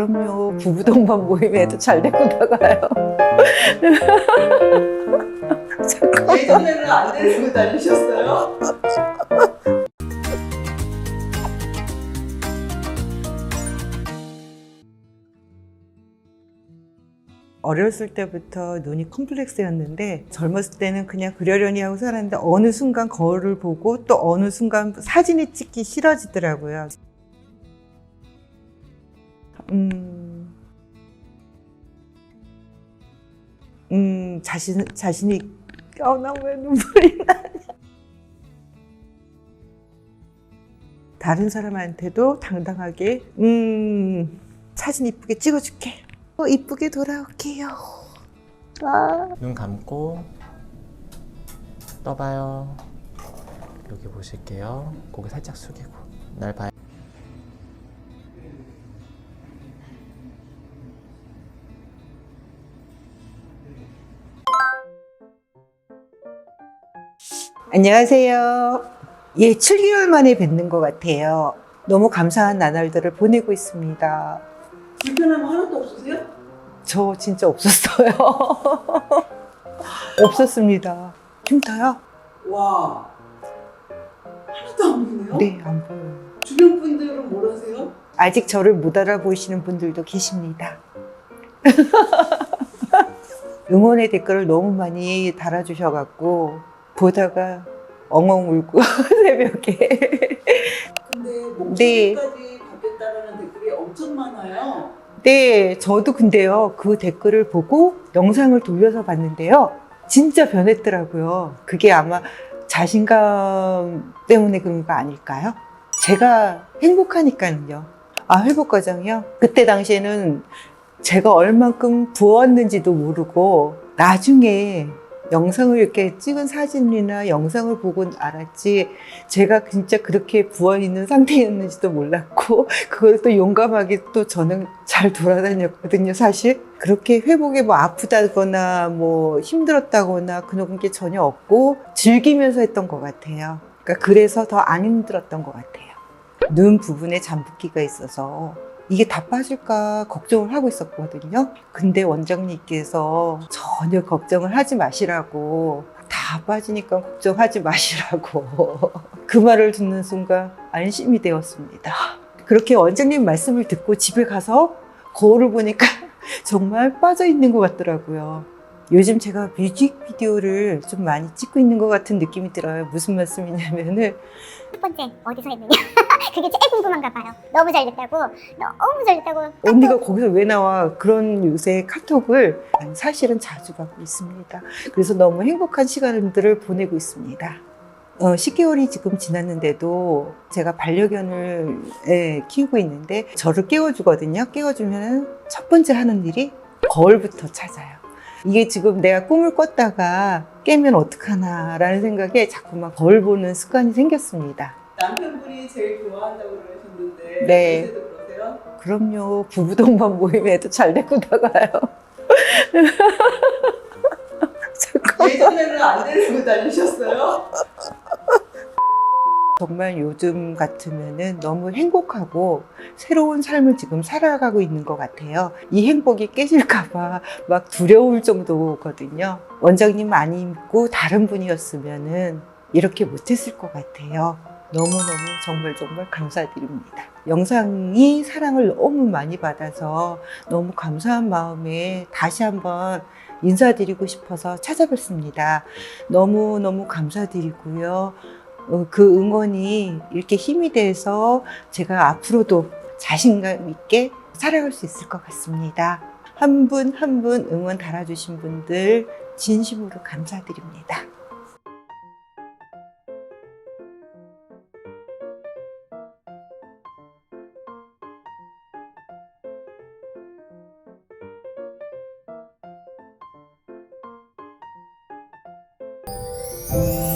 그럼요. 부부 동반 모임에도 잘 데리고 나가요. 잠깐. 예전에는 안 데리고 다니셨어요? 어렸을 때부터 눈이 컴플렉스였는데 젊었을 때는 그냥 그러려니 하고 살았는데 어느 순간 거울을 보고 또 어느 순간 사진이 찍기 싫어지더라고요. 음, 음 자신 자신이 어나 왜 눈물이 나? 다른 사람한테도 당당하게 음 사진 이쁘게 찍어줄게. 어, 이쁘게 돌아올게요. 아. 눈 감고 떠봐요. 여기 보실게요. 고개 살짝 숙이고 날 봐요. 안녕하세요. 예, 7개월 만에 뵙는 것 같아요. 너무 감사한 나날들을 보내고 있습니다. 불편함 하나도 없으세요? 저 진짜 없었어요. 없었습니다. 흉터요? 와 하나도 안 보이네요? 네, 안 보여요. 주변 분들은 뭘 하세요? 아직 저를 못 알아보시는 분들도 계십니다. 응원의 댓글을 너무 많이 달아주셔갖고 보다가 엉엉 울고 새벽에 근데 네. 목소리까지 바뀌었다는 댓글이 엄청 많아요 네, 저도 근데요, 그 댓글을 보고 영상을 돌려서 봤는데요. 진짜 변했더라고요. 그게 아마 자신감 때문에 그런 거 아닐까요? 제가 행복하니까요. 아, 회복 과정이요? 그때 당시에는 제가 얼만큼 부었는지도 모르고 나중에 영상을 이렇게 찍은 사진이나 영상을 보고 알았지 제가 진짜 그렇게 부어 있는 상태였는지도 몰랐고 그걸 또 용감하게 또 저는 잘 돌아다녔거든요 사실. 그렇게 회복에 뭐 아프다거나 뭐 힘들었다거나 그런 게 전혀 없고 즐기면서 했던 것 같아요. 그러니까 그래서 더 안 힘들었던 것 같아요. 눈 부분에 잠붓기가 있어서 이게 다 빠질까 걱정을 하고 있었거든요. 근데 원장님께서 전혀 걱정을 하지 마시라고 다 빠지니까 걱정하지 마시라고 그 말을 듣는 순간 안심이 되었습니다. 그렇게 원장님 말씀을 듣고 집에 가서 거울을 보니까 정말 빠져 있는 것 같더라고요. 요즘 제가 뮤직비디오를 좀 많이 찍고 있는 것 같은 느낌이 들어요. 무슨 말씀이냐면은 첫 번째 어디서 했느냐 그게 제일 궁금한가 봐요 너무 잘 됐다고 너무 잘 됐다고 언니가 거기서 왜 나와 그런 요새 카톡을 사실은 자주 받고 있습니다. 그래서 너무 행복한 시간들을 보내고 있습니다. 어, 10개월이 지금 지났는데도 제가 반려견을 예, 키우고 있는데 저를 깨워주거든요. 깨워주면 첫 번째 하는 일이 거울부터 찾아요. 이게 지금 내가 꿈을 꿨다가 깨면 어떡하나라는 생각에 자꾸만 거울 보는 습관이 생겼습니다. 남편분 이 제일 좋아한다고 그러셨는데 네. 요새도 그러세요? 그럼요. 부부 동반 모임에도 잘 데리고 나가요. 예전에는 안 데리고 다니셨어요? 정말 요즘 같으면은 너무 행복하고 새로운 삶을 지금 살아가고 있는 것 같아요. 이 행복이 깨질까봐 막 두려울 정도거든요. 원장님 아니고 다른 분이었으면은 이렇게 못했을 것 같아요. 너무너무 정말 정말 감사드립니다. 영상이 사랑을 너무 많이 받아서 너무 감사한 마음에 다시 한번 인사드리고 싶어서 찾아뵙습니다. 너무너무 감사드리고요. 어, 그 응원이 이렇게 힘이 돼서 제가 앞으로도 자신감 있게 살아갈 수 있을 것 같습니다. 한 분 한 분 응원 달아주신 분들 진심으로 감사드립니다. 음.